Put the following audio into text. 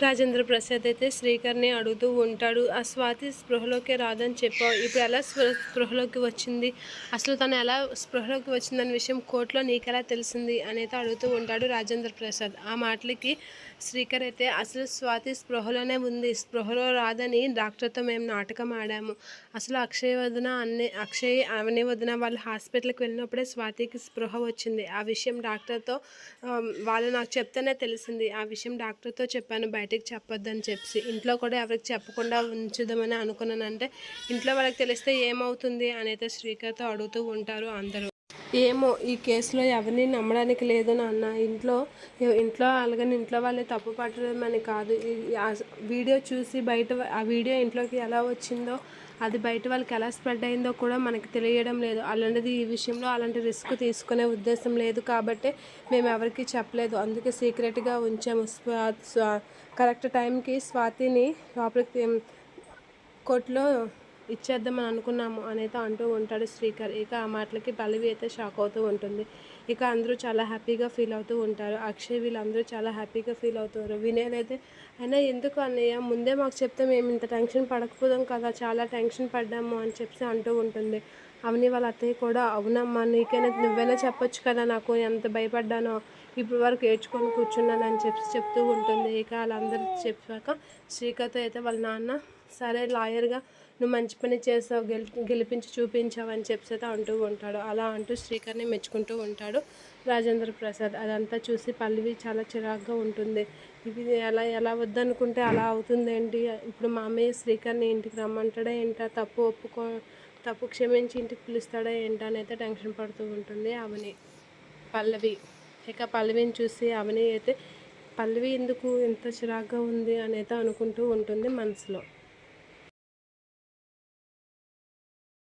రాజేంద్ర ప్రసాద్ అయితే శ్రీకర్ని అడుగుతూ ఉంటాడు ఆ స్వాతి స్పృహలోకి రాదని చెప్పావు. ఇప్పుడు ఎలా స్పృహలోకి వచ్చింది? అసలు తను ఎలా స్పృహలోకి వచ్చిందనే విషయం కోర్టులో నీకెలా తెలిసింది? అనేది అడుగుతూ ఉంటాడు రాజేంద్ర ప్రసాద్. ఆ మాటలకి శ్రీకర్ అయితే అసలు స్వాతి స్పృహలోనే ఉంది. స్పృహలో రాదని డాక్టర్తో మేము నాటకం ఆడాము. అసలు అక్షయ్ వదిన అన్ని అక్షయ్ అవని వదిన వాళ్ళు హాస్పిటల్కి వెళ్ళినప్పుడే స్వాతికి స్పృహ వచ్చింది. ఆ విషయం డాక్టర్తో వాళ్ళు నాకు చెప్తేనే తెలిసింది. ఆ విషయం డాక్టర్తో చెప్పాను. బయటకు చెప్పొద్దని చెప్పి ఇంట్లో కూడా ఎవరికి చెప్పకుండా ఉంచుదామని అనుకున్నాను అంటే ఇంట్లో వాళ్ళకి తెలిస్తే ఏమవుతుంది అని అయితే శ్రీకర్తో అడుగుతూ ఉంటారు అందరూ. ఏమో ఈ కేసులో ఎవరిని నమ్మడానికి లేదు నాన్న. ఇంట్లో ఇంట్లో అలాగని ఇంట్లో వాళ్ళే తప్పు పట్టడం కాదు. వీడియో చూసి బయట ఆ వీడియో ఇంట్లోకి ఎలా వచ్చిందో అది బయట వాళ్ళకి ఎలా స్ప్రెడ్ అయిందో కూడా మనకి తెలియడం లేదు. అలాంటిది ఈ విషయంలో అలాంటి రిస్క్ తీసుకునే ఉద్దేశం లేదు కాబట్టి మేము ఎవరికి చెప్పలేదు. అందుకే సీక్రెట్గా ఉంచాము. కరెక్ట్ టైంకి స్వాతిని లోపలికి కోర్టులో ఇచ్చేద్దామని అనుకున్నాము అనైతే అంటూ ఉంటాడు శ్రీకర్. ఇక ఆ మాటలకి పల్లవి అయితే షాక్ అవుతూ ఉంటుంది. ఇక అందరూ చాలా హ్యాపీగా ఫీల్ అవుతూ ఉంటారు. అక్షయ్ వీళ్ళందరూ చాలా హ్యాపీగా ఫీల్ అవుతారు. వినేదైతే అయినా ఎందుకు అన్నయ్య? ముందే మాకు చెప్తే మేము ఇంత టెన్షన్ పడకపోదాం కదా చాలా టెన్షన్ పడ్డాము అని చెప్పి అంటూ ఉంటుంది. అవని వాళ్ళ అత్తయ్య కూడా అవునమ్మా నీకైనా నువ్వైనా చెప్పొచ్చు కదా నాకు ఎంత భయపడ్డానో ఇప్పుడు వరకు ఏడ్చుకొని కూర్చున్నాను అని చెప్పి చెప్తూ ఉంటుంది. ఇక వాళ్ళందరూ చెప్పాక శ్రీకర్తో అయితే వాళ్ళ నాన్న సరే లాయర్గా నువ్వు మంచి పని చేసావు గెలి గెలిపించి చూపించావు అని చెప్పి అయితే అంటూ ఉంటాడు. అలా అంటూ శ్రీకర్ని మెచ్చుకుంటూ ఉంటాడు రాజేంద్ర ప్రసాద్. అదంతా చూసి పల్లవి చాలా చిరాగ్గా ఉంటుంది. ఇది ఎలా ఎలా వద్దనుకుంటే అలా అవుతుంది ఏంటి ఇప్పుడు మామయ్య శ్రీకర్ని ఇంటికి రమ్మంటాడా ఏంటా? తప్పు ఒప్పుకో తప్పు క్షమించి ఇంటికి పిలుస్తాడా ఏంటా అని అయితే టెన్షన్ పడుతూ ఉంటుంది అవని పల్లవి. ఇక పల్లవిని చూసి అవని అయితే పల్లవి ఎందుకు ఎంత చిరాగ్గా ఉంది? అని అయితే అనుకుంటూ ఉంటుంది మనసులో.